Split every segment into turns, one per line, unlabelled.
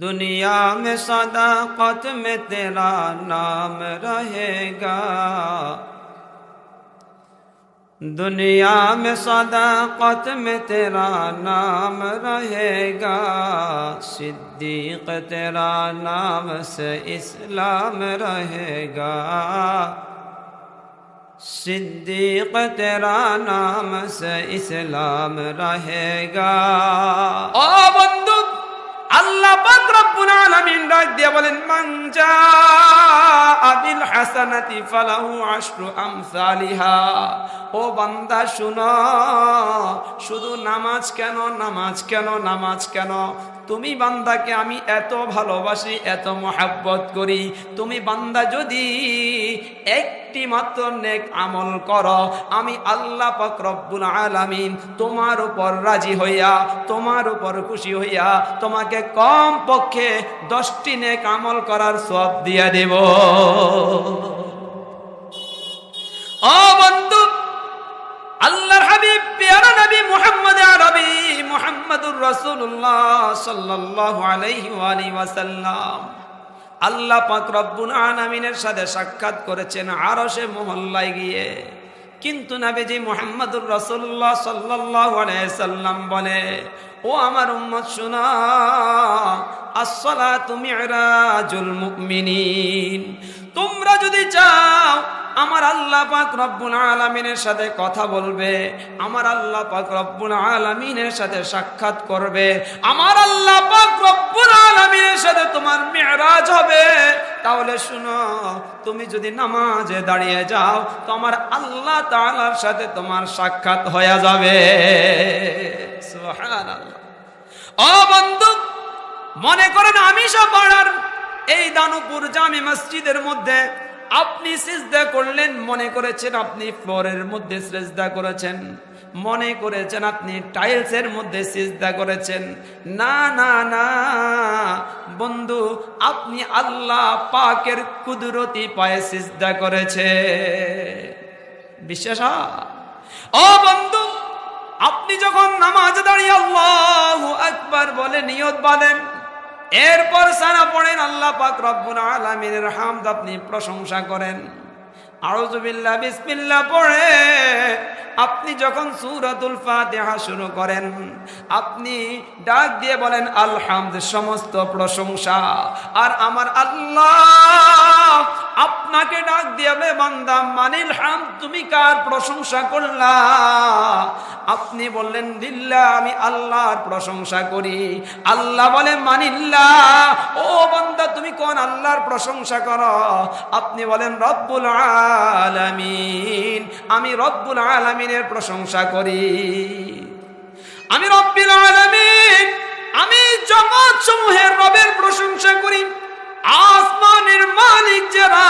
دنیا میں صداقت میں تیرا نام رہے گا۔ دنیا میں صداقت میں تیرا نام رہے گا۔ صدیق تیرا نام سے اسلام رہے گا۔ صدیق تیرا نام سے اسلام رہے گا۔ আলামিন ডাক দিয়ে বলেন মাঞ্জা জাআ বিল হাসানাতি ফালাহু আশরু আমসালিহা। ও বান্দা, শুনো। শুধু নামাজ কেন নামাজ কেন নামাজ কেন? তুমি বান্দাকে আমি এত ভালোবাসি, এত মহাব্বত করি। তুমি বান্দা যদি একটি মাত্র নেক আমল করো, আমি আল্লাহ রব্বুল আলামিন তোমার উপর রাজি হইয়া, তোমার উপর খুশি হইয়া তোমাকে কম পক্ষে দশটি নেক আমল করার সব দিয়া দেব। ও বন্ধু আল্লাহর হাবিব পেয়ারা নবী মুহাম্মদ আরবি মুহাম্মদুর আল্লাহ পাক রব্বুল আলামিনের সাথে সাক্ষাৎ করেছেন আরশে মহল্লায় গিয়ে। কিন্তু নবীজি মুহাম্মদুর রাসূলুল্লাহ সাল্লাল্লাহু আলাইহি সাল্লাম বলে, ও আমার উম্মত, শোনা। মিরাজুল মুমিনিন। তোমরা যদি চাও আমার আল্লাহ পাক রব্বুল আলামিনের সাথে কথা বলবে, আমার আল্লাহ পাক রব্বুল আলামিনের সাথে সাক্ষাৎ করবে, আমার আল্লাহ পাক রব্বুল আলামিনের সাথে তোমার মেরাজ হবে। তাহলে শুনো, তুমি যদি নামাজে দাঁড়িয়ে যাও, তো আমার আল্লাহ তাআলার সাথে তোমার সাক্ষাৎ হয়ে যাবে। ও বন্ধু, মনে করেন আমি সব পাড়ার এই দানুপুর জামি মসজিদের মধ্যে আপনি সিজদা করলেন, মনে করেছেন আপনি ফ্লোরের মধ্যে সিজদা করেছেন। মনে করেছেন আপনি টাইলসের মধ্যে সিজদা করেছেন। না না না, বন্ধু, আপনি আল্লাহ পাকের কুদরতি পায়ে সিজদা করেছে বিশ্বাস ও বন্ধু, আপনি যখন নামাজ দাঁড়িয়ে আল্লাহ একবার বলে নিয়ত বাঁধেন এরপর সারা পড়েন আল্লাহ পাক রব্বুল আলামিনের হামদ আপনি প্রশংসা করেন। আউযুবিল্লাহ, বিসমিল্লাহ পড়ে আপনি যখন সূরাতুল ফাতিহা শুরু করেন, আপনি ডাক দিয়ে বলেন আলহামদ সমস্ত প্রশংসা। আর আমার আল্লাহ আপনাকে ডাক দিয়ে বান্দা, মানিল হাম, তুমি কার প্রশংসা করলা? আপনি বললেন, দিল্লা, আমি আল্লাহর প্রশংসা করি। আল্লাহ বলে, মানিল্লা, ও বান্দা, তুমি কোন আল্লাহর প্রশংসা করো? আপনি বলেন, রব্বুল আলামিন, আমি রব্বুল আলামিনের প্রশংসা করি। আমি রব্বুল আলামিন, আমি জগৎ সমূহের রবের প্রশংসা করি। আসমানের মালিক যারা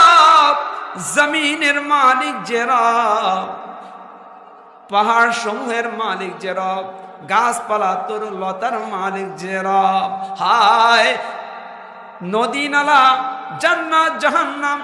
জমিনের মালিক যে পাহাড় সমূহের মালিক যে রব গাছপালা তোর লতার মালিক যে রব হায়, নদী নালা, জান্নাত, জাহান্নাম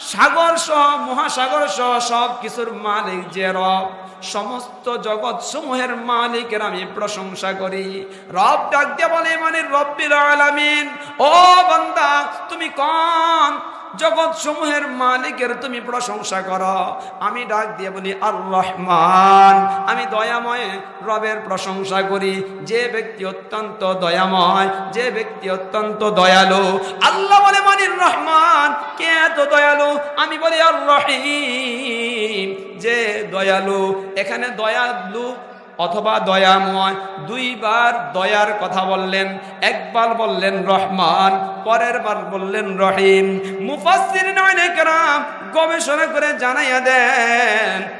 সাগর সহ, মহাসাগর সহ সব কিছুর মালিক যে রব। সমস্ত জগৎ সমূহের মালিকের আমি প্রশংসা করি। রব ডাক দিয়ে বলে মানে রব্বিল আলামিন। ও বান্দা, তুমি কোন? জগৎ সমূহের মালিকের তুমি প্রশংসা করো। আমি ডাক দিয়ে বলি আর রহমান আমি দয়াময় রবের প্রশংসা করি। যে ব্যক্তি অত্যন্ত দয়াময়, যে ব্যক্তি অত্যন্ত দয়ালু, আল্লাহ বলে, মানির রহমান। কে এত দয়ালু? আমি বলি আর রহিম। যে দয়ালু, এখানে দয়ালু অথবা দয়াময় দুইবার দয়ার কথা বললেন, একবার বললেন রহমান, পরের বার বললেন রহিম। মুফাসির নয় কেরাম গবেষণা করে জানাইয়া দেন।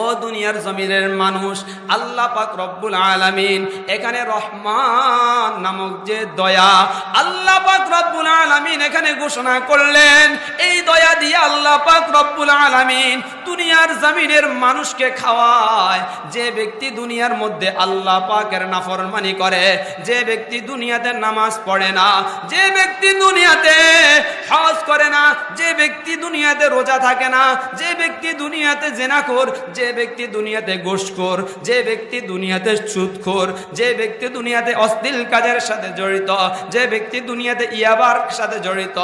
ও দুনিয়ার জমিনের মানুষ, আল্লাহ পাক রব্বুল আলামিন, এখানে রহমান নামক যে দয়া আল্লাহ পাক রব্বুল আলামিন এখানে ঘোষণা করলেন, এই দয়া দিয়ে আল্লাহ পাক রব্বুল আলামিন দুনিয়ার জমিনের মানুষকে খাওয়ায়। যে ব্যক্তি দুনিয়ার মধ্যে আল্লাহ পাকের নাফরমানি করে, যে ব্যক্তি দুনিয়াতে নামাজ পড়ে না, যে ব্যক্তি দুনিয়াতে হজ করে না, যে ব্যক্তি দুনিয়াতে রোজা থাকে না, যে ব্যক্তি দুনিয়াতে জেনাখোর যে যে ব্যক্তি দুনিয়াতে গোসখোর যে ব্যক্তি দুনিয়াতে সুদখোর, যে ব্যক্তি দুনিয়াতে অশ্লীল কাজের সাথে জড়িত, যে ব্যক্তি দুনিয়াতে ইয়াবার সাথে জড়িত,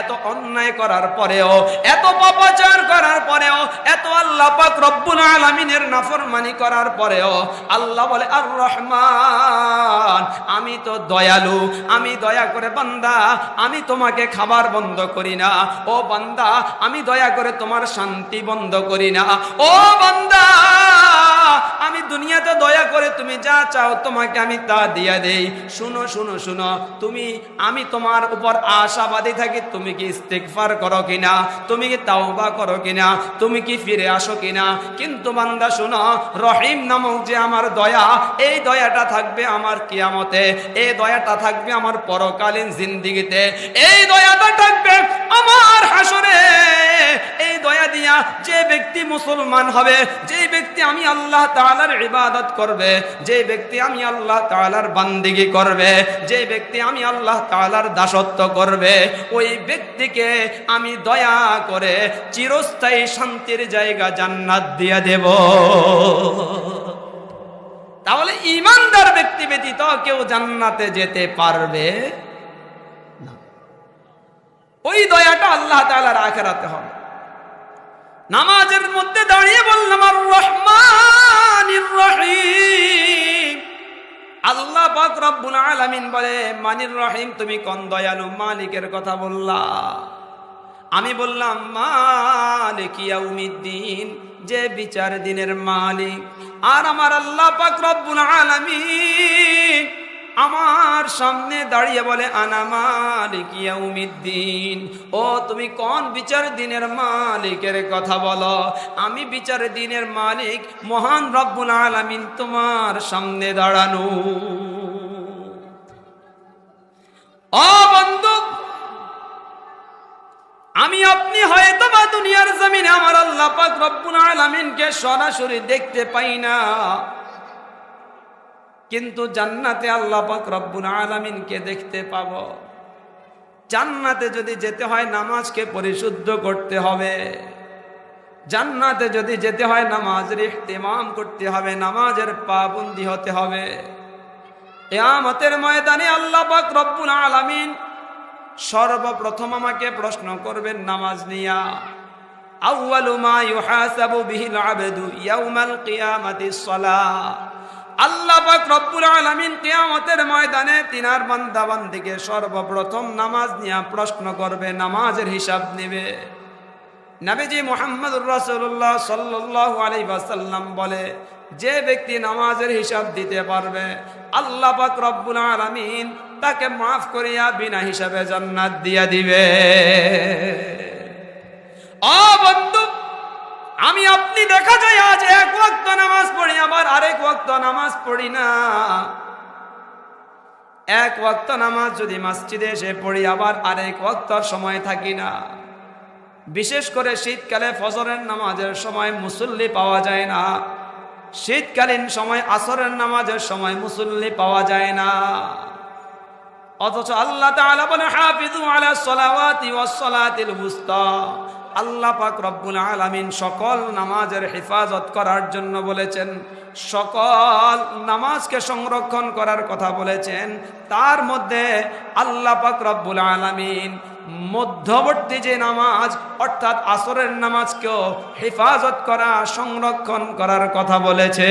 এত অন্যায় করার পরেও, এত পাপাচার করার পরেও, এত আল্লাহ পাক রব্বুল আলামিনের নাফরমানি করার পরেও, আল্লাহ বলে আর রহমান আমি তো দয়ালু, আমি দয়া করে বান্দা, আমি তোমাকে খাবার বন্ধ করি না। ও বান্দা, আমি দয়া করে তোমার শান্তি বন্ধ করি না। ও বান্দা দুনিয়াতে দয়া করে তুমি যা চাও তোমাকে আমি তা দিয়া দেই। শুনো শুনো শুনো, তুমি, আমি তোমার উপর আশাবাদী থাকি, তুমি কি ইস্তেগফার করো কিনা? তুমি কি তাওবা করো কিনা? তুমি কি ফিরে আসো কিনা? কিন্তু বান্দা, শুনো, রহিম নামক যে আমার দয়া, এই দয়াটা থাকবে আমার কিয়ামতে, এই দয়াটা থাকবে আমার পরকালীন জিন্দিগিতে, এই দয়াটা থাকবে আমার হাসরে দয়া যে ব্যক্তি মুসলমান হবে, যে ব্যক্তি আমি আল্লাহ তাআলার ইবাদত করবে, যে ব্যক্তি আমি আল্লাহ তাআলার বান্দিগি করবে, যে ব্যক্তি আমি আল্লাহ তাআলার দাসত্ব করবে, ওই ব্যক্তিকে আমি দয়া করে চিরস্থায়ী শান্তির জায়গা জান্নাত দিয়ে দেব। তাহলে ইমানদার ব্যক্তি ব্যতীত কেউ জান্নাতে যেতে পারবে ওই দয়াটা আল্লাহ তাআলার আখেরাতে হবে। নামাজের মধ্যে দাঁড়িয়ে বললাম, আর রহমান রহিম। আল্লাহ পাক রব্বুল আলামিন বলে, মানির রহিম, তুমি কোন দয়ালু? মালিকের কথা বললা। আমি বললাম, মালিক ইয়াউমিদ্দিন, যে বিচার দিনের মালিক। আর আমার আল্লাহ পাক রব্বুল আলামিন সামনে দাঁড়িয়ে বলে, আনা মালিক ও, তুমি কোন বিচার দিনের মালিকের কথা বলো? আমি বিচার দিনের মালিক, মহান রব্বুল আলামিন তোমার সামনে দাঁড়ানো। আমি আপনি হয়তো বা দুনিয়ার জমিনে আমার আল্লাহ পাক রব্বুল আলামিনকে সরাসরি দেখতে পাই না। কিন্তু জান্নাতে আল্লাহ পাক রব্বুল আলামিনকে দেখতে পাব। জান্নাতে যদি যেতে হয় নামাজকে পরিশুদ্ধ করতে হবে। জান্নাতে যদি যেতে হয় নামাজের ইহতিমাম করতে হবে, নামাজের পাবন্দি হতে হবে। কিয়ামতের ময়দানে আল্লাহ পাক রব্বুল আলামিন সর্বপ্রথম আমাকে প্রশ্ন করবেন নামাজ নিয়া। আউয়ালু মা ইউহাসাবু বিহিল আবদু ইয়াউমাল কিয়ামাতিস সালাহ। আল্লাহ পাক রব্বুল আলামিন কিয়ামতের ময়দানে তিনার বান্দা বান্দিকে সর্বপ্রথম নামাজ নিয়ে প্রশ্ন করবে, নামাজের হিসাব নেবে। নবীজি মুহাম্মদুর রাসূলুল্লাহ সাল্লাল্লাহু আলাইহি ওয়াসাল্লাম বলে, যে ব্যক্তি নামাজের হিসাব দিতে পারবে, আল্লাহ পাক রব্বুল আলামিন তাকে মাফ করিয়া বিনা হিসাবে জান্নাত দিয়া দিবে। বন্ধু আমি আপনি দেখা যায় আজ এক ওয়াক্ত নামাজ পড়ি আবার আরেক ওয়াক্ত নামাজ পড়ি না। এক ওয়াক্ত নামাজ যদি মসজিদে এসে পড়ি, আবার আরেক ওয়াক্তর সময় থাকি না। বিশেষ করে শীতকালে ফজরের নামাজের সময় মুসল্লি পাওয়া যায় না। শীতকালীন সময় আসরের নামাজের সময় মুসল্লি পাওয়া যায় না। অথচ আল্লাহ তাআলা বলে হাফিজু আলা সলাওয়াতি ওয়াস সালাতিল উস্তা। আল্লাহ পাক রব্বুল আলামিন সকল নামাজের হেফাজত করার জন্য বলেছেন, সকল নামাজকে সংরক্ষণ করার কথা বলেছেন। তার মধ্যে আল্লাহ পাক রব্বুল আলামিন মধ্যবর্তী যে নামাজ, অর্থাৎ আসরের নামাজকেও হেফাজত করা, সংরক্ষণ করার কথা বলেছে।